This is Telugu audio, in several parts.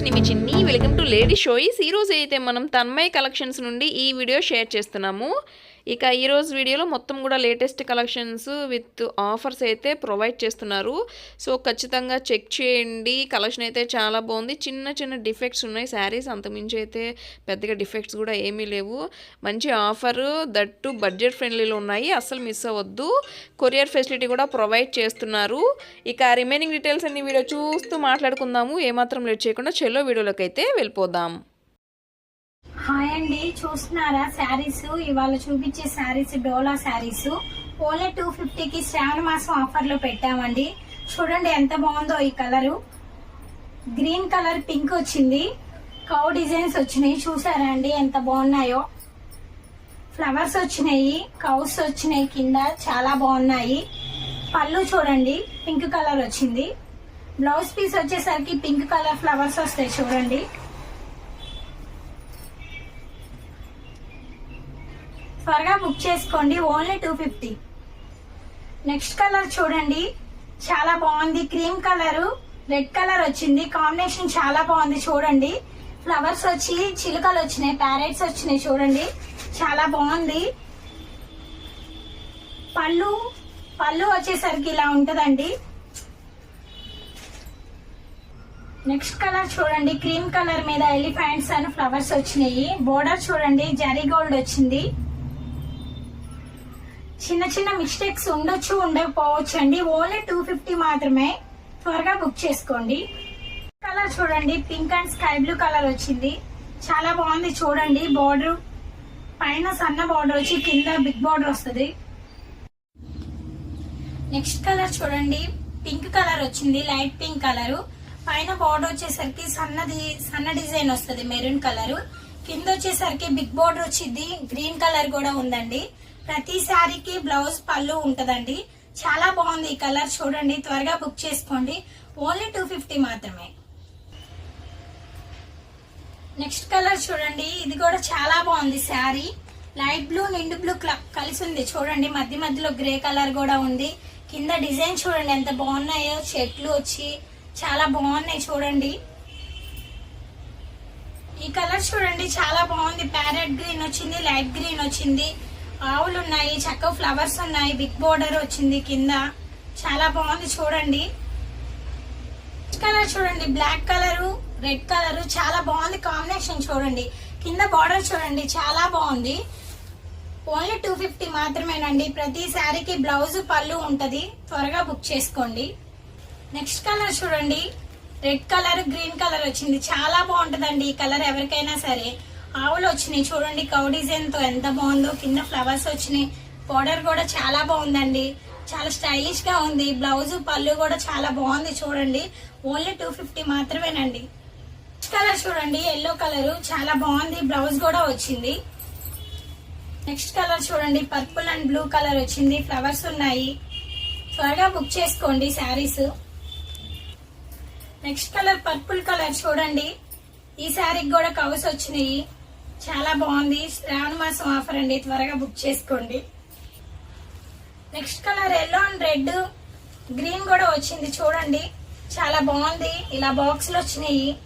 ఫ్రెండ్స్ నేను మీ చిన్ని వెల్కమ్ టు లేడీ షోయిస్ ఈరోజు అయితే మనం తన్మయ్ కలెక్షన్స్ నుండి ఈ వీడియో షేర్ చేస్తున్నాము. ఇక ఈరోజు వీడియోలో మొత్తం కూడా లేటెస్ట్ కలెక్షన్స్ విత్ ఆఫర్స్ అయితే ప్రొవైడ్ చేస్తున్నారు. సో ఖచ్చితంగా చెక్ చేయండి. కలెక్షన్ అయితే చాలా బాగుంది. చిన్న చిన్న డిఫెక్ట్స్ ఉన్నాయి. శారీస్ అంతమించి అయితే పెద్దగా డిఫెక్ట్స్ కూడా ఏమీ లేవు. మంచి ఆఫర్ దట్టు బడ్జెట్ ఫ్రెండ్లీలో ఉన్నాయి. అస్సలు మిస్ అవ్వద్దు. కొరియర్ ఫెసిలిటీ కూడా ప్రొవైడ్ చేస్తున్నారు. ఇక రిమైనింగ్ డీటెయిల్స్ అన్ని వీడియో చూస్తూ మాట్లాడుకుందాము. ఏమాత్రం లేట్ చేయకుండా చెల్లో వీడియోలోకి అయితే వెళ్ళిపోదాం. హాయ్ అండి. చూస్తున్నారా శారీస్? ఇవాళ చూపించే శారీస్ డోలా శారీస్. ఓన్లీ టూ ఫిఫ్టీకి శ్రావణ మాసం ఆఫర్లో పెట్టామండి. చూడండి ఎంత బాగుందో ఈ కలరు. గ్రీన్ కలర్ పింక్ వచ్చింది. కౌ డిజైన్స్ వచ్చినాయి. చూసారా అండి ఎంత బాగున్నాయో. ఫ్లవర్స్ వచ్చినాయి కౌస్ వచ్చినాయి కింద. చాలా బాగున్నాయి. పళ్ళు చూడండి పింక్ కలర్ వచ్చింది. బ్లౌజ్ పీస్ వచ్చేసరికి పింక్ కలర్ ఫ్లవర్స్ వస్తాయి చూడండి. త్వరగా బుక్ చేసుకోండి. Only two fifty next colour చూడండి. చాలా బాగుంది. క్రీమ్ కలర్ రెడ్ కలర్ వచ్చింది. కాంబినేషన్ చాలా బాగుంది చూడండి. ఫ్లవర్స్ వచ్చి చిలుకలు వచ్చినాయి. ప్యారెట్స్ వచ్చినాయి చూడండి. చాలా బాగుంది. పళ్ళు పళ్ళు వచ్చేసరికి ఇలా ఉంటుందండి. నెక్స్ట్ కలర్ చూడండి. క్రీమ్ కలర్ మీద ఎలిఫెంట్స్ అండ్ ఫ్లవర్స్ వచ్చినాయి. బోర్డర్ చూడండి. జరీ గోల్డ్ వచ్చింది. చిన్న చిన్న మిస్టేక్స్ ఉండొచ్చు ఉండకపోవచ్చు అండి ఓన్లీ టూ ఫిఫ్టీ మాత్రమే త్వరగా బుక్ చేసుకోండి. కలర్ చూడండి. Pink and sky blue colour వచ్చింది. చాలా బాగుంది. చూడండి. బార్డర్ పైన సన్న బార్డర్ వచ్చి కింద బిగ్ బార్డర్ వస్తుంది. నెక్స్ట్ కలర్ చూడండి. పింక్ కలర్ వచ్చింది. లైట్ పింక్ కలర్ పైన బార్డర్ వచ్చేసరికి సన్నది సన్న డిజైన్ వస్తుంది. మెరూన్ కలర్ కింద వచ్చేసరికి బిగ్ బార్డర్ వచ్చింది. గ్రీన్ కలర్ కూడా ఉందండి. ప్రతి శారీకి బ్లౌజ్ పళ్ళు ఉంటదండి. చాలా బాగుంది ఈ కలర్ చూడండి త్వరగా బుక్ చేసుకోండి. ఓన్లీ టూ ఫిఫ్టీ మాత్రమే. నెక్స్ట్ కలర్ చూడండి ఇది కూడా చాలా బాగుంది శారీ. లైట్ బ్లూ నిండు బ్లూ కలిసి ఉంది. చూడండి మధ్య మధ్యలో గ్రే కలర్ కూడా ఉంది. కింద డిజైన్ చూడండి ఎంత బాగున్నాయో చెట్లు వచ్చి చాలా బాగున్నాయి చూడండి. ఈ కలర్ చూడండి చాలా బాగుంది. ప్యారెట్ గ్రీన్ వచ్చింది లైట్ గ్రీన్ వచ్చింది. ఆవులు ఉన్నాయి చక్క ఫ్లవర్స్ ఉన్నాయి బిగ్ బోర్డర్ వచ్చింది కింద. చాలా బాగుంది చూడండి. కలర్ చూడండి బ్లాక్ కలరు రెడ్ కలరు చాలా బాగుంది కాంబినేషన్ చూడండి. కింద బార్డర్ చూడండి చాలా బాగుంది. ఓన్లీ టూ ఫిఫ్టీ మాత్రమేనండి. ప్రతి శారీకి బ్లౌజ్ పళ్ళు ఉంటుంది. త్వరగా బుక్ చేసుకోండి. నెక్స్ట్ కలర్ చూడండి. రెడ్ కలర్ గ్రీన్ కలర్ వచ్చింది. చాలా బాగుంటుందండి ఈ కలర్ ఎవరికైనా సరే. ఆవులు వచ్చినాయి. చూడండి కౌ డిజైన్తో ఎంత బాగుందో కింద ఫ్లవర్స్ వచ్చినాయి. బార్డర్ కూడా చాలా బాగుందండి. చాలా స్టైలిష్గా ఉంది. బ్లౌజ్ పళ్ళు కూడా చాలా బాగుంది చూడండి. ఓన్లీ టూ ఫిఫ్టీ మాత్రమేనండి. కలర్ చూడండి? ఎల్లో కలర్ చాలా బాగుంది. బ్లౌజ్ కూడా వచ్చింది. నెక్స్ట్ కలర్ చూడండి. పర్పుల్ అండ్ బ్లూ కలర్ వచ్చింది. ఫ్లవర్స్ ఉన్నాయి. త్వరగా బుక్ చేసుకోండి saris next colour purple colour చూడండి. ఈ శారీకి కూడా కవర్స్ వచ్చినాయి. చాలా బాగుంది. శ్రావణ మాసం ఆఫర్ అండి. త్వరగా బుక్ చేసుకోండి. Next colour yellow and red. Green కూడా వచ్చింది. చూడండి. చాలా బాగుంది. ఇలా బాక్స్లు వచ్చినాయి.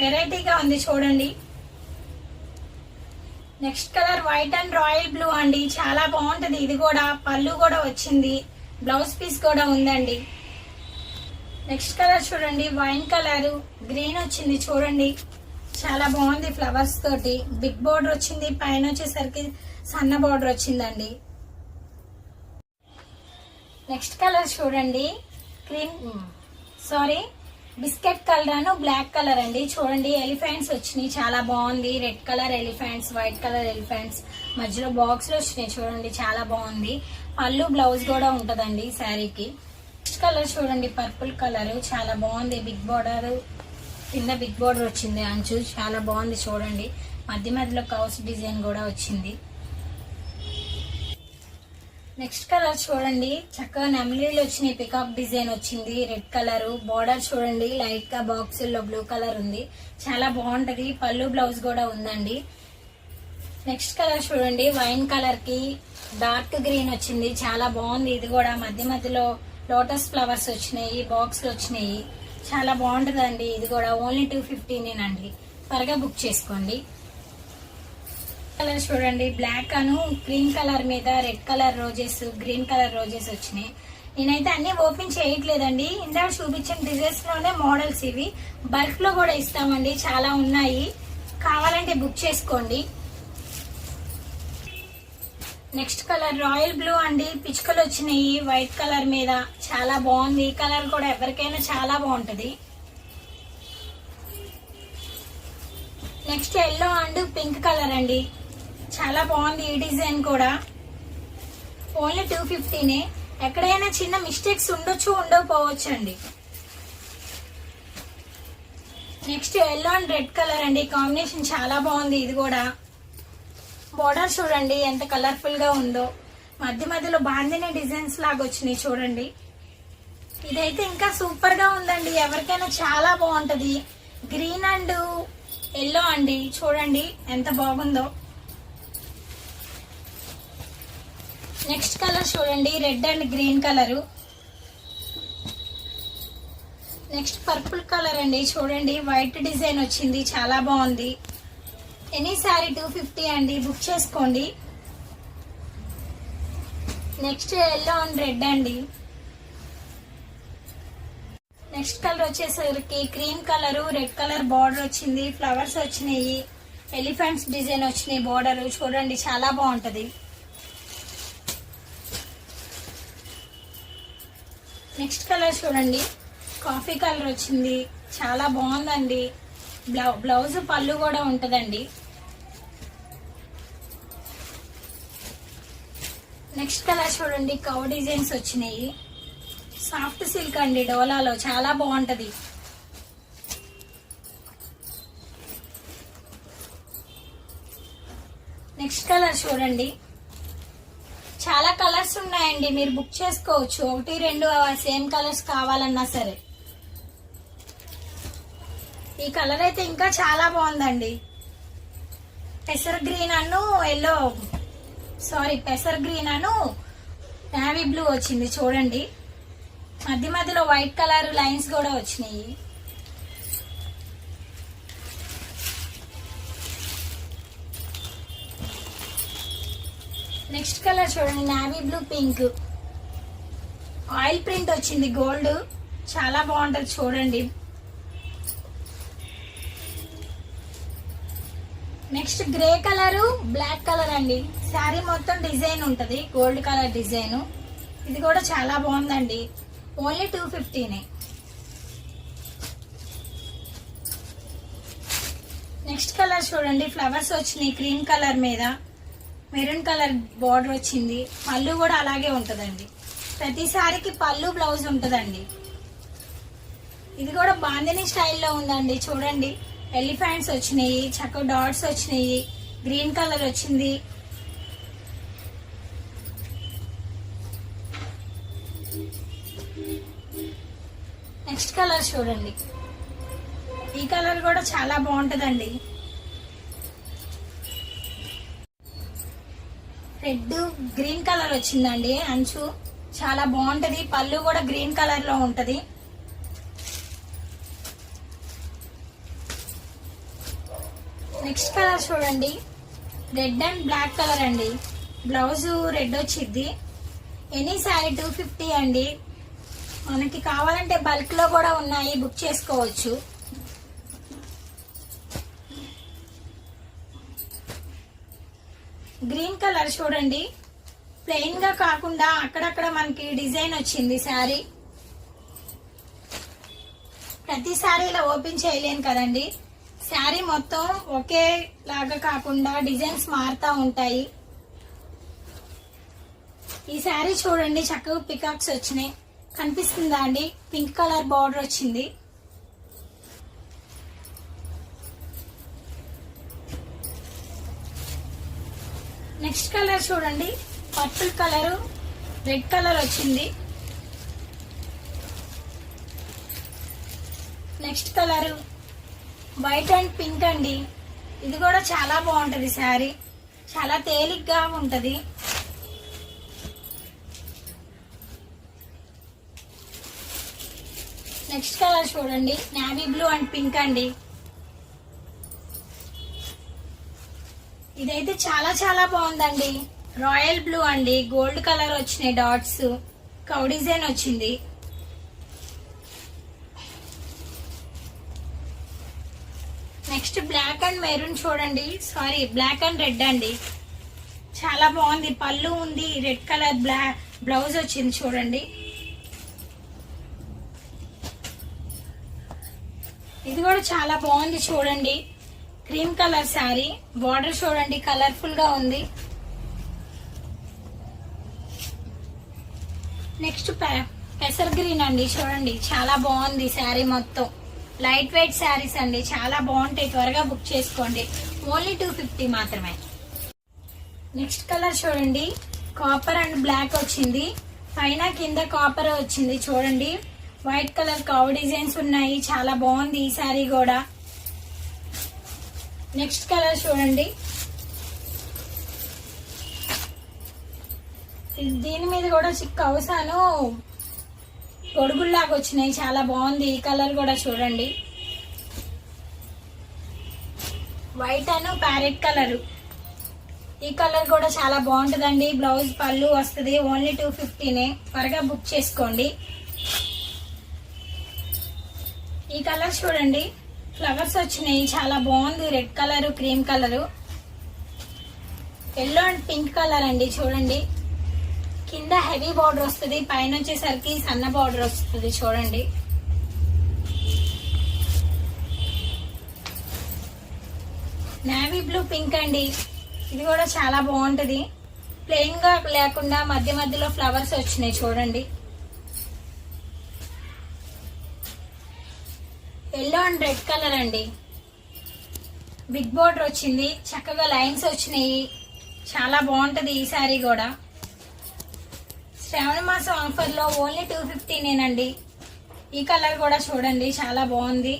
వెరైటీగా ఉంది చూడండి. Next colour white and royal blue అండి. చాలా బాగుంటుంది. ఇది కూడా పళ్ళు కూడా వచ్చింది. బ్లౌజ్ పీస్ కూడా ఉందండి. నెక్స్ట్ కలర్ చూడండి. Wine colour. గ్రీన్ వచ్చింది చూడండి. చాలా బాగుంది ఫ్లవర్స్ తోటి. బిగ్ బోర్డర్ వచ్చింది పైన వచ్చేసరికి సన్న బోర్డర్ వచ్చిందండి. నెక్స్ట్ కలర్ చూడండి. Cream sorry biscuit colour and black colour అండి. చూడండి ఎలిఫెంట్స్ వచ్చినాయి. చాలా బాగుంది. Red colour elephants white colour elephants మధ్యలో బాక్స్లు వచ్చినాయి. చూడండి చాలా బాగుంది. పళ్ళు బ్లౌజ్ కూడా ఉంటుందండి శారీకి. నెక్స్ట్ కలర్ చూడండి పర్పుల్ కలర్. చాలా బాగుంది. Big border. కింద బిగ్ బార్డర్ వచ్చింది అంచు. చాలా బాగుంది చూడండి. మధ్య మధ్యలో కౌస్ డిజైన్ కూడా వచ్చింది. నెక్స్ట్ కలర్ చూడండి. చక్కగా నెమలీలు వచ్చినాయి పికాప్ డిజైన్ వచ్చింది. Red colour. బోర్డర్ చూడండి. లైట్గా బాక్స్లో బ్లూ కలర్ ఉంది. చాలా బాగుంటది. పళ్ళు బ్లౌజ్ కూడా ఉందండి. నెక్స్ట్ కలర్ చూడండి. వైన్ కలర్కి డార్క్ గ్రీన్ వచ్చింది. చాలా బాగుంది. ఇది కూడా మధ్య మధ్యలో లోటస్ ఫ్లవర్స్ వచ్చినాయి బాక్స్ వచ్చినాయి. చాలా బాగుంటుందండి. ఇది కూడా ఓన్లీ టూ ఫిఫ్టీనేనండి త్వరగా బుక్ చేసుకోండి. కలర్ చూడండి. బ్లాక్ అను క్రీమ్ కలర్ మీద red colour roses green colour roses వచ్చినాయి. నేనైతే అన్ని ఓపెన్ చేయట్లేదండి. ఇందాక చూపించిన డిజైన్స్లోనే మోడల్స్ ఇవి. బల్క్లో కూడా ఇస్తామండి. చాలా ఉన్నాయి. కావాలంటే బుక్ చేసుకోండి. నెక్స్ట్ కలర్ రాయల్ బ్లూ అండి. పిచ్చుకలు వచ్చినాయి. వైట్ కలర్ మీద చాలా బాగుంది. ఈ కలర్ కూడా ఎవరికైనా చాలా బాగుంటుంది. Next yellow and pink colour అండి. చాలా బాగుంది ఈ డిజైన్ కూడా. ఓన్లీ టూ ఫిఫ్టీనే ఎక్కడైనా చిన్న మిస్టేక్స్ ఉండొచ్చు ఉండకపోవచ్చు అండి next yellow and red colour అండి. కాంబినేషన్ చాలా బాగుంది ఇది కూడా. బోర్డర్ చూడండి ఎంత కలర్ఫుల్గా ఉందో. మధ్య మధ్యలో బాందిని డిజైన్స్ లాగా వచ్చినాయి చూడండి. ఇదైతే ఇంకా సూపర్గా ఉందండి. ఎవరికైనా చాలా బాగుంటది. గ్రీన్ అండ్ ఎల్లో అండి. చూడండి ఎంత బాగుందో. నెక్స్ట్ కలర్ చూడండి. Red and green colour next purple colour అండి. చూడండి. వైట్ డిజైన్ వచ్చింది. చాలా బాగుంది. ఎనీ సారీ టూ ఫిఫ్టీ అండి బుక్ చేసుకోండి. నెక్స్ట్ ఎల్లో అండ్ రెడ్ అండి. నెక్స్ట్ కలర్ వచ్చేసరికి cream colour red colour border వచ్చింది ఫ్లవర్స్ వచ్చినాయి ఎలిఫెంట్స్ డిజైన్ వచ్చినాయి బార్డర్. చూడండి చాలా బాగుంటుంది. నెక్స్ట్ కలర్ చూడండి కాఫీ కలర్ వచ్చింది చాలా బాగుందండి. బ్లౌ బ్లౌజ్ పళ్ళు కూడా ఉంటుందండి. నెక్స్ట్ కలర్ చూడండి కవ్ డిజైన్స్ వచ్చినాయి. సాఫ్ట్ సిల్క్ అండి డోలాలో చాలా బాగుంటుంది. నెక్స్ట్ కలర్ చూడండి. చాలా కలర్స్ ఉన్నాయండి మీరు బుక్ చేసుకోవచ్చు. ఒకటి రెండు సేమ్ కలర్స్ కావాలన్నా సరే. ఈ కలర్ అయితే ఇంకా చాలా బాగుందండి. పెసర్ గ్రీన్ అను ఎల్లో సారీ పెసర్ గ్రీన్ అను నావీ బ్లూ వచ్చింది చూడండి. మధ్య మధ్యలో వైట్ కలర్ లైన్స్ కూడా వచ్చినాయి. నెక్స్ట్ కలర్ చూడండి navy blue pink oil print వచ్చింది గోల్డ్ చాలా బాగుంటుంది చూడండి. Next grey colour black colour అండి. శారీ మొత్తం డిజైన్ ఉంటుంది. Gold colour design. ఇది కూడా చాలా బాగుందండి. ఓన్లీ టూ ఫిఫ్టీనే నెక్స్ట్ కలర్ చూడండి. ఫ్లవర్స్ వచ్చినాయి క్రీమ్ కలర్ మీద. మెరూన్ కలర్ బార్డర్ వచ్చింది. పళ్ళు కూడా అలాగే ఉంటుందండి. ప్రతిసారికి పళ్ళు బ్లౌజ్ ఉంటుందండి. ఇది కూడా బాందిని స్టైల్లో ఉందండి. చూడండి. ఎలిఫెంట్స్ వచ్చినాయి చక్క డాట్స్ వచ్చినాయి గ్రీన్ కలర్ వచ్చింది. నెక్స్ట్ కలర్ చూడండి. ఈ కలర్ కూడా చాలా బాగుంటుందండి. రెడ్ గ్రీన్ కలర్ వచ్చిందండి. అంచు చాలా బాగుంటుంది. పళ్ళు కూడా గ్రీన్ కలర్లో ఉంటుంది. నెక్స్ట్ కలర్ చూడండి. రెడ్ అండ్ బ్లాక్ కలర్ అండి. బ్లౌజ్ రెడ్ వచ్చింది ఎనీ శారీ టూ ఫిఫ్టీ అండి. మనకి కావాలంటే బల్క్లో కూడా ఉన్నాయి. బుక్ చేసుకోవచ్చు. గ్రీన్ కలర్ చూడండి. ప్లెయిన్గా కాకుండా అక్కడక్కడ మనకి డిజైన్ వచ్చింది శారీ. ప్రతి శారీ ఇలా ఓపెన్ చేయలేను కదండి. శారీ మొత్తం ఒకే లాగా కాకుండా డిజైన్స్ మారుతా ఉంటాయి. ఈ శారీ చూడండి చక్కగా పికాక్స్ వచ్చినాయి. కనిపిస్తుందా అండి? పింక్ కలర్ బార్డర్ వచ్చింది. నెక్స్ట్ కలర్ చూడండి పర్పుల్ కలరు రెడ్ కలర్ వచ్చింది. Next colour white and pink అండి. ఇది కూడా చాలా బాగుంటుంది శారీ. చాలా తేలిగ్గా ఉంటుంది. నెక్స్ట్ కలర్ చూడండి. నావీ బ్లూ అండ్ పింక్ అండి. ఇదైతే చాలా చాలా బాగుందండి. రాయల్ బ్లూ అండి. గోల్డ్ కలర్ వచ్చినాయి డాట్స్. కౌ డిజైన్ వచ్చింది నెక్స్ట్ బ్లాక్ అండ్ మెరూన్ చూడండి. సారీ బ్లాక్ అండ్ రెడ్ అండి. చాలా బాగుంది. పళ్ళు ఉంది. రెడ్ కలర్ బ్లా బ్లౌజ్ వచ్చింది చూడండి. ఇది కూడా చాలా బాగుంది చూడండి. క్రీమ్ కలర్ శారీ బార్డర్ చూడండి. కలర్ఫుల్గా ఉంది. నెక్స్ట్ పెసర్ గ్రీన్ అండి చూడండి. చాలా బాగుంది శారీ మొత్తం. లైట్ వెయిట్ శారీస్ అండి. చాలా బాగుంటాయి. త్వరగా బుక్ చేసుకోండి. ఓన్లీ టూ ఫిఫ్టీ మాత్రమే. నెక్స్ట్ కలర్ చూడండి. కాపర్ అండ్ బ్లాక్ వచ్చింది. పైన కింద కాపర్ వచ్చింది చూడండి. వైట్ కలర్ కవ్ డిజైన్స్ ఉన్నాయి. చాలా బాగుంది ఈ శారీ కూడా. నెక్స్ట్ కలర్ చూడండి. దీని మీద కూడా చిక్ అవసాను. గొడుగుల్లాగా వచ్చినాయి. చాలా బాగుంది. ఈ కలర్ కూడా చూడండి. వైట్ అను ప్యారెట్ కలర్ ఈ కలర్ కూడా చాలా బాగుంటుందండి. బ్లౌజ్ పళ్ళు వస్తుంది. ఓన్లీ టూ ఫిఫ్టీనే త్వరగా బుక్ చేసుకోండి. ఈ కలర్ చూడండి. ఫ్లవర్స్ వచ్చినాయి. చాలా బాగుంది. Red colour cream colour yellow and pink colour అండి. చూడండి. కింద హెవీ బార్డర్ వస్తుంది పైన వచ్చేసరికి సన్న బార్డర్ వస్తుంది చూడండి. నావీ బ్లూ పింక్ అండి. ఇది కూడా చాలా బాగుంటుంది. ప్లెయిన్గా లేకుండా మధ్య మధ్యలో ఫ్లవర్స్ వచ్చినాయి చూడండి. ఎల్లో అండ్ రెడ్ కలర్ అండి. బిగ్ బోర్డర్ వచ్చింది చక్కగా లైన్స్ వచ్చినాయి. చాలా బాగుంటది ఈ సారీ కూడా. శ్రావణ మాసం ఆఫర్లో ఓన్లీ టూ ఫిఫ్టీనేనండి ఈ కలర్ కూడా చూడండి చాలా బాగుంది.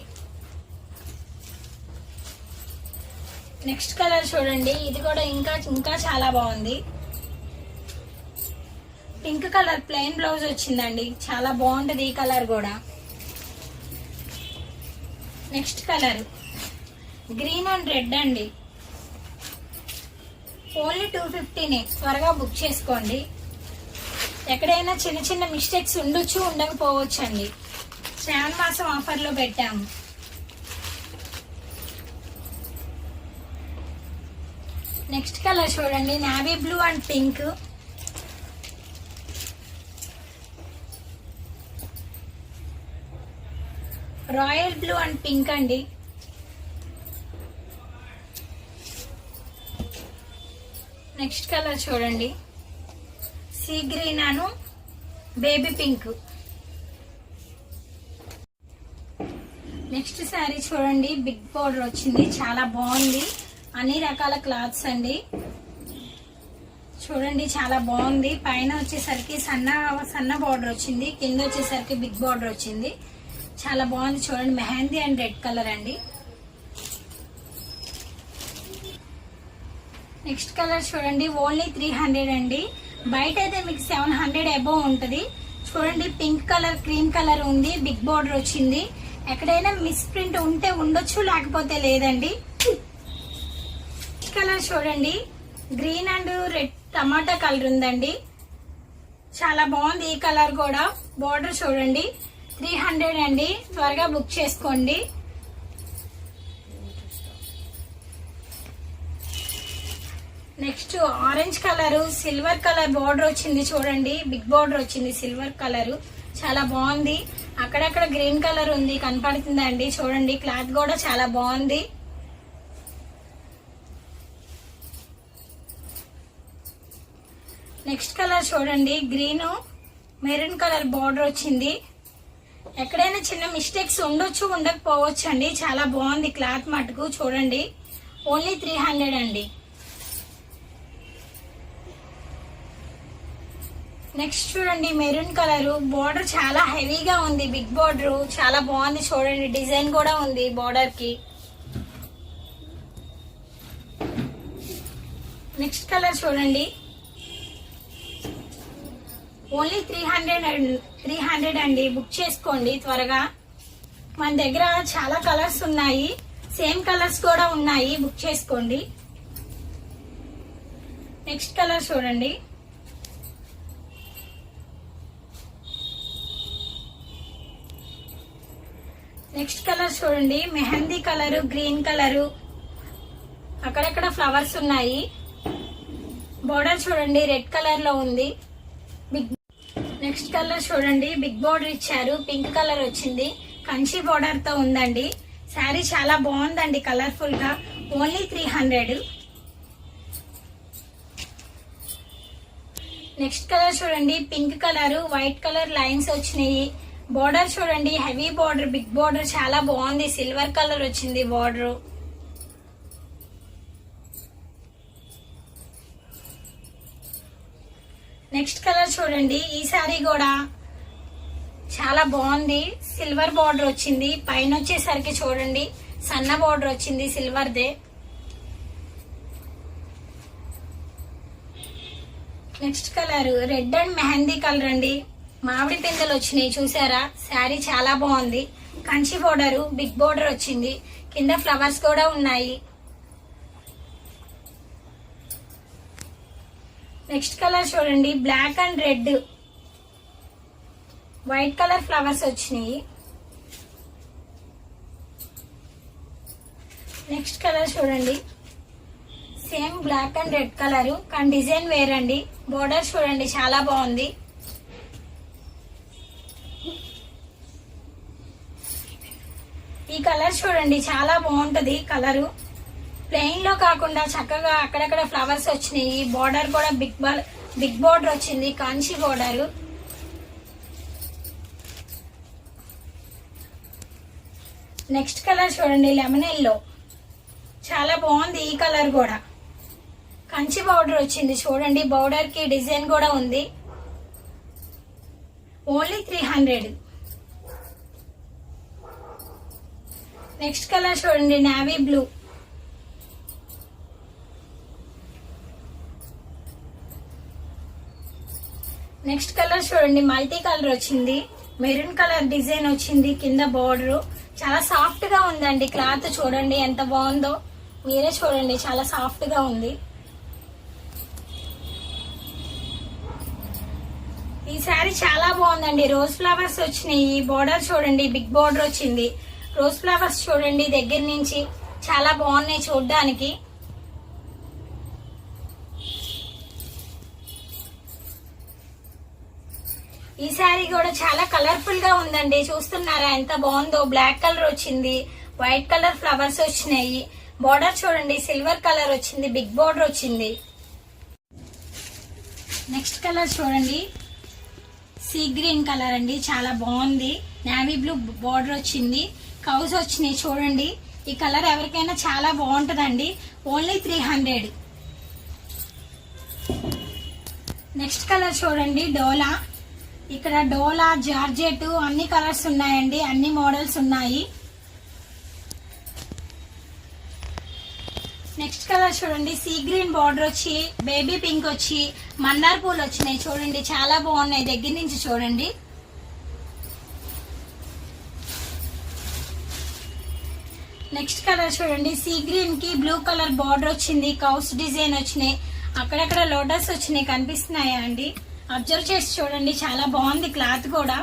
నెక్స్ట్ కలర్ చూడండి ఇది కూడా ఇంకా ఇంకా చాలా బాగుంది. పింక్ కలర్ ప్లెయిన్ బ్లౌజ్ వచ్చిందండి. చాలా బాగుంటుంది ఈ కలర్ కూడా. Next colour green and red అండి. ఓన్లీ టూ ఫిఫ్టీనే త్వరగా బుక్ చేసుకోండి. ఎక్కడైనా చిన్న చిన్న మిస్టేక్స్ ఉండొచ్చు ఉండకపోవచ్చు అండి శ్రావణ మాసం ఆఫర్లో పెట్టాము. నెక్స్ట్ కలర్ చూడండి. Navy blue and pink royal blue and pink అండి. నెక్స్ట్ కలర్ చూడండి. Sea green and baby pink. Next sari చూడండి బిగ్ బోర్డర్ వచ్చింది చాలా బాగుంది. అన్ని రకాల క్లాత్స్ అండి. చూడండి చాలా బాగుంది. పైన వచ్చేసరికి సన్న సన్న బార్డర్ వచ్చింది కింద వచ్చేసరికి బిగ్ బార్డర్ వచ్చింది. చాలా బాగుంది చూడండి మెహందీ అండ్ రెడ్ కలర్ అండి. నెక్స్ట్ కలర్ చూడండి ఓన్లీ త్రీ హండ్రెడ్ అండి. బయట అయితే మీకు సెవెన్ హండ్రెడ్ అబోవ్ ఉంటుంది. చూడండి పింక్ కలర్ క్రీమ్ కలర్ ఉంది. బిగ్ బార్డర్ వచ్చింది. ఎక్కడైనా మిస్ ప్రింట్ ఉంటే ఉండొచ్చు లేకపోతే లేదండి. కలర్ చూడండి. Green and red tomato colour ఉందండి. చాలా బాగుంది ఈ కలర్ కూడా. బార్డర్ చూడండి. త్రీ హండ్రెడ్ అండి. త్వరగా బుక్ చేసుకోండి. Next orange colour silver colour border వచ్చింది చూడండి. బిగ్ బార్డర్ వచ్చింది సిల్వర్ కలర్. చాలా బాగుంది. అక్కడక్కడ గ్రీన్ కలర్ ఉంది కనపడుతుందండి. చూడండి క్లాత్ కూడా చాలా బాగుంది. నెక్స్ట్ కలర్ చూడండి గ్రీన్ మెరూన్ కలర్ బార్డర్ వచ్చింది. ఎక్కడైనా చిన్న మిస్టేక్స్ ఉండొచ్చు ఉండకపోవచ్చు అండి చాలా బాగుంది క్లాత్ మటుకు చూడండి. ఓన్లీ త్రీ హండ్రెడ్ అండి. నెక్స్ట్ చూడండి మెరూన్ కలర్ బార్డర్ చాలా హెవీగా ఉంది. బిగ్ బార్డర్ చాలా బాగుంది చూడండి. డిజైన్ కూడా ఉంది బార్డర్కి. నెక్స్ట్ కలర్ చూడండి. Only three hundred three hundred అండి. బుక్ చేసుకోండి త్వరగా. మన దగ్గర చాలా కలర్స్ ఉన్నాయి. సేమ్ కలర్స్ కూడా ఉన్నాయి. బుక్ చేసుకోండి. నెక్స్ట్ కలర్ చూడండి. నెక్స్ట్ కలర్ చూడండి. Mehndi colour green colour. అక్కడక్కడ ఫ్లవర్స్ ఉన్నాయి. బోర్డర్ చూడండి రెడ్ కలర్లో ఉంది. బిగ్ నెక్స్ట్ కలర్ చూడండి. బిగ్ బోర్డర్ ఇచ్చారు. పింక్ కలర్ వచ్చింది. కంచి బోర్డర్తో ఉందండి. శారీ చాలా బాగుందండి కలర్ఫుల్గా only three hundred. Next colour చూడండి. Pink colour white colour lines వచ్చినాయి. బోర్డర్ చూడండి హెవీ బోర్డర్ బిగ్ బోర్డర్ చాలా బాగుంది. సిల్వర్ కలర్ వచ్చింది బోర్డర్ నెక్స్ట్ కలర్ చూడండి ఈ సారీ కూడా చాలా బాగుంది. సిల్వర్ బార్డర్ వచ్చింది. పైన వచ్చేసరికి చూడండి సన్న బార్డర్ వచ్చింది silver they next colour red and mehndi colour అండి. మామిడి పిందెలు వచ్చినాయి చూసారా? శారీ చాలా బాగుంది. కంచి బోర్డర్ బిగ్ బోర్డర్ వచ్చింది. కింద ఫ్లవర్స్ కూడా ఉన్నాయి. నెక్స్ట్ కలర్ చూడండి black and red. White colour flowers వచ్చినాయి. నెక్స్ట్ కలర్ చూడండి same black and red colour కానీ డిజైన్ వేరండి. బోర్డర్ చూడండి చాలా బాగుంది. కలర్ చూడండి చాలా బాగుంటది కలరు. ప్లెయిన్లో కాకుండా చక్కగా అక్కడక్కడ ఫ్లవర్స్ వచ్చినాయి. బోర్డర్ కూడా బిగ్ బాల్ బిగ్ బోర్డర్ వచ్చింది కాంచి బోర్డర్ నెక్స్ట్ కలర్ చూడండి లెమన్ ఎల్లో చాలా బాగుంది ఈ కలర్ కూడా. కంచి బౌడర్ వచ్చింది చూడండి బౌడర్కి డిజైన్ కూడా ఉంది. Only three hundred next colour చూడండి నావీ బ్లూ. నెక్స్ట్ కలర్ చూడండి మల్టీ కలర్ వచ్చింది. మెరూన్ కలర్ డిజైన్ వచ్చింది కింద బార్డర్. చాలా సాఫ్ట్గా ఉందండి క్లాత్ చూడండి ఎంత బాగుందో. మీరే చూడండి చాలా సాఫ్ట్గా ఉంది. ఈ శారీ చాలా బాగుందండి. రోజ్ ఫ్లవర్స్ వచ్చినాయి. ఈ బోర్డర్ చూడండి బిగ్ బార్డర్ వచ్చింది. రోజ్ ఫ్లవర్స్ చూడండి దగ్గర నుంచి చాలా బాగున్నాయి చూడడానికి. ఈ శారీ కూడా చాలా కలర్ఫుల్గా ఉందండి. చూస్తున్నారా ఎంత బాగుందో? బ్లాక్ కలర్ వచ్చింది వైట్ కలర్ ఫ్లవర్స్ వచ్చినాయి. బోర్డర్ చూడండి సిల్వర్ కలర్ వచ్చింది బిగ్ బార్డర్ వచ్చింది. నెక్స్ట్ కలర్ చూడండి. సీ గ్రీన్ కలర్ అండి చాలా బాగుంది. నావీ బ్లూ బార్డర్ వచ్చింది. కౌస్ వచ్చినాయి చూడండి. ఈ కలర్ ఎవరికైనా చాలా బాగుంటుందండి. Only three hundred next colour చూడండి డోలా. ఇక్కడ డోలా జార్జెట్ అన్ని కలర్స్ ఉన్నాయండి. అన్ని మోడల్స్ ఉన్నాయి. నెక్స్ట్ కలర్ చూడండి సీ గ్రీన్ బార్డర్ వచ్చి బేబీ పింక్ వచ్చి మందార్ పూలు వచ్చినాయి చూడండి. చాలా బాగున్నాయి. దగ్గర నుంచి చూడండి. నెక్స్ట్ కలర్ చూడండి. సీ గ్రీన్కి బ్లూ కలర్ బార్డర్ వచ్చింది. కౌస్ డిజైన్ వచ్చినాయి. అక్కడక్కడ లోటస్ వచ్చినాయి. కనిపిస్తున్నాయా అండి? అబ్జర్వ్ చేసి చూడండి. చాలా బాగుంది క్లాత్ కూడా.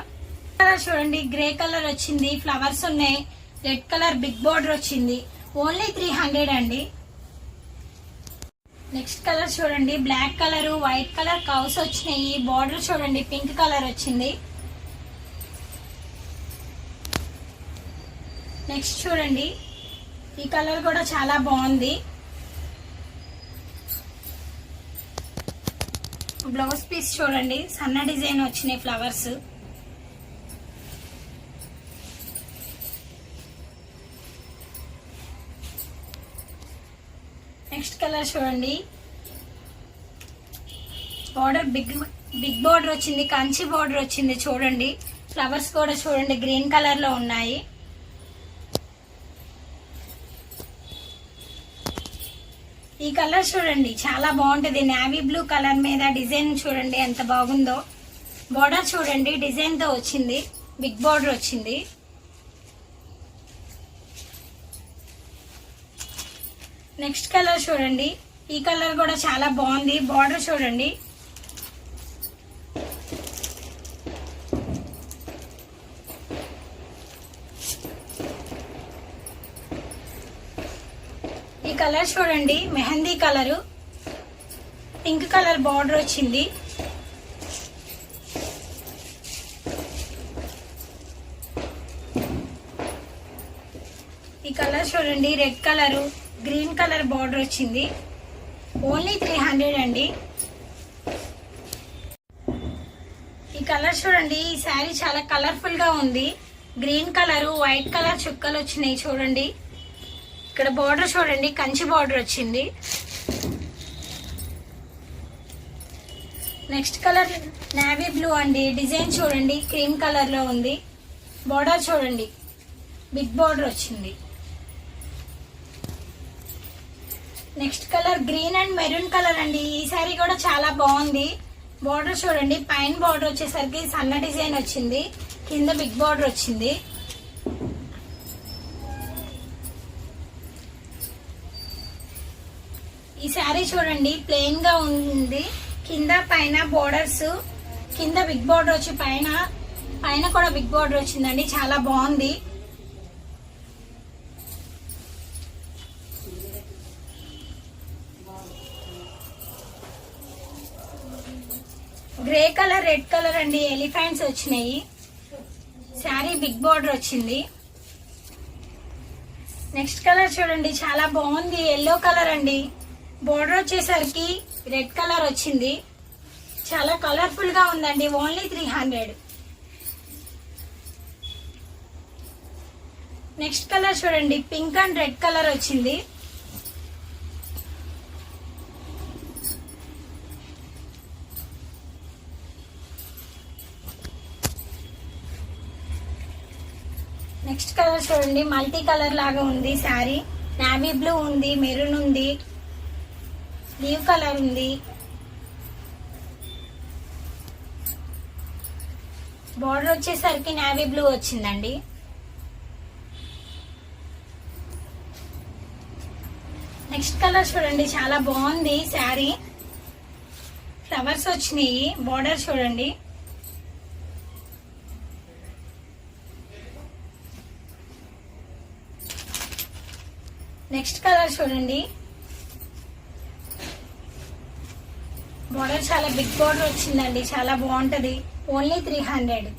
కలర్ చూడండి. గ్రే కలర్ వచ్చింది. ఫ్లవర్స్ ఉన్నాయి. రెడ్ కలర్ బిగ్ బార్డర్ వచ్చింది. ఓన్లీ త్రీ హండ్రెడ్ అండి. నెక్స్ట్ కలర్ చూడండి. Black colour white colour cows వచ్చినాయి. బార్డర్ చూడండి. పింక్ కలర్ వచ్చింది. నెక్స్ట్ చూడండి. ఈ కలర్ కూడా చాలా బాగుంది. బ్లౌజ్ పీస్ చూడండి సన్న డిజైన్ వచ్చినాయి ఫ్లవర్స్. నెక్స్ట్ కలర్ చూడండి. బార్డర్ బిగ్ బిగ్ బార్డర్ వచ్చింది కంచి బార్డర్ వచ్చింది చూడండి. ఫ్లవర్స్ కూడా చూడండి గ్రీన్ కలర్లో ఉన్నాయి. ఈ కలర్ చూడండి చాలా బాగుంటుంది. నావీ బ్లూ కలర్ మీద డిజైన్ చూడండి ఎంత బాగుందో. బార్డర్ చూడండి డిజైన్తో వచ్చింది. బిగ్ బార్డర్ వచ్చింది. నెక్స్ట్ కలర్ చూడండి. ఈ కలర్ కూడా చాలా బాగుంది. బార్డర్ చూడండి. కలర్ చూడండి mehndi colour. Pink colour border వచ్చింది. ఈ కలర్ చూడండి red colour green colour border వచ్చింది. ఓన్లీ త్రీ హండ్రెడ్ అండి. ఈ కలర్ చూడండి ఈ శారీ చాలా కలర్ఫుల్గా ఉంది. గ్రీన్ కలరు వైట్ కలర్ చుక్కలు వచ్చినాయి చూడండి. ఇక్కడ బార్డర్ చూడండి కంచి బార్డర్ వచ్చింది. నెక్స్ట్ కలర్ నావీ బ్లూ అండి. డిజైన్ చూడండి క్రీమ్ కలర్లో ఉంది. బార్డర్ చూడండి బిగ్ బార్డర్ వచ్చింది. Next colour green and maroon colour అండి. ఈ సారీ కూడా చాలా బాగుంది. బార్డర్ చూడండి పైన బార్డర్ వచ్చేసరికి సన్న డిజైన్ వచ్చింది. కింద బిగ్ బార్డర్ వచ్చింది. ఈ శారీ చూడండి ప్లెయిన్గా ఉంది. కింద పైన బోర్డర్స్ కింద బిగ్ బోర్డర్ వచ్చి పైన పైన కూడా బిగ్ బోర్డర్ వచ్చిందండి చాలా బాగుంది. గ్రే కలర్ రెడ్ కలర్ అండి ఎలిఫెంట్స్ వచ్చినాయి. శారీ బిగ్ బార్డర్ వచ్చింది. నెక్స్ట్ కలర్ చూడండి చాలా బాగుంది ఎల్లో కలర్ అండి. బోర్డర్ వచ్చేసరికి రెడ్ కలర్ వచ్చింది. చాలా కలర్ఫుల్గా ఉందండి. Only three hundred next colour చూడండి. పింక్ అండ్ రెడ్ కలర్ వచ్చింది. నెక్స్ట్ కలర్ చూడండి. మల్టీ కలర్ లాగా ఉంది. శారీ నావీ బ్లూ ఉంది. మెరూన్ ఉంది. లీవ్ కలర్ ఉంది. బార్డర్ వచ్చేసరికి నావీ బ్లూ వచ్చిందండి. నెక్స్ట్ కలర్ చూడండి చాలా బాగుంది శారీ. ఫ్లవర్స్ వచ్చినాయి బార్డర్ చూడండి. నెక్స్ట్ కలర్ చూడండి. మోడల్ చాలా బిగ్ బార్డర్ వచ్చిందండి. చాలా బాగుంటుంది. Only three hundred.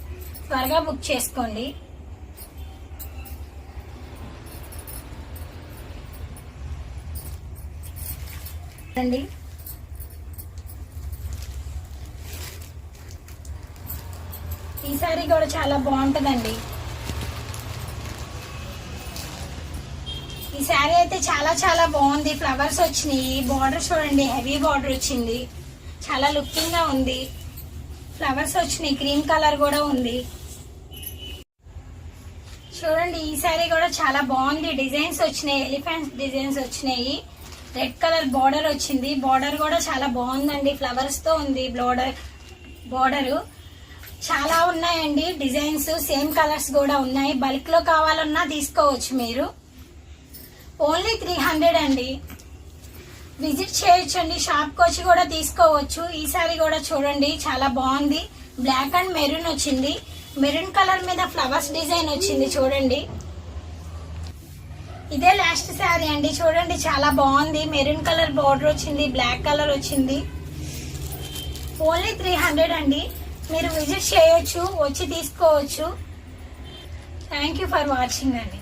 త్వరగా బుక్ చేసుకోండి. అండి. ఈ సారీ కూడా చాలా బాగుంటుందండి. ఈ శారీ అయితే చాలా చాలా బాగుంది. ఫ్లవర్స్ వచ్చినాయి. బార్డర్ చూడండి. హెవీ బార్డర్ వచ్చింది. చాలా లుకింగ్గా ఉంది. ఫ్లవర్స్ వచ్చినాయి. క్రీమ్ కలర్ కూడా ఉంది. చూడండి ఈ శారీ కూడా చాలా బాగుంది. డిజైన్స్ వచ్చినాయి. ఎలిఫెంట్ డిజైన్స్ వచ్చినాయి. రెడ్ కలర్ బార్డర్ వచ్చింది. బార్డర్ కూడా చాలా బాగుందండి. ఫ్లవర్స్తో ఉంది బార్డర్ బార్డరు. చాలా ఉన్నాయండి డిజైన్స్. సేమ్ కలర్స్ కూడా ఉన్నాయి. బల్క్లో కావాలన్నా తీసుకోవచ్చు మీరు. ఓన్లీ త్రీ హండ్రెడ్ అండి. విజిట్ చేయొచ్చండి. షాప్కి వచ్చి కూడా తీసుకోవచ్చు. ఈ కూడా చూడండి. చాలా బాగుంది. బ్లాక్ అండ్ మెరూన్ వచ్చింది. మెరూన్ కలర్ మీద ఫ్లవర్స్ డిజైన్ వచ్చింది చూడండి. ఇదే లాస్ట్ శారీ అండి. చూడండి చాలా బాగుంది. మెరూన్ కలర్ బార్డర్ వచ్చింది. బ్లాక్ కలర్ వచ్చింది. ఓన్లీ త్రీ హండ్రెడ్ అండి. మీరు విజిట్ చేయొచ్చు వచ్చి తీసుకోవచ్చు. థ్యాంక్ యూ ఫర్ వాచింగ్ అండి.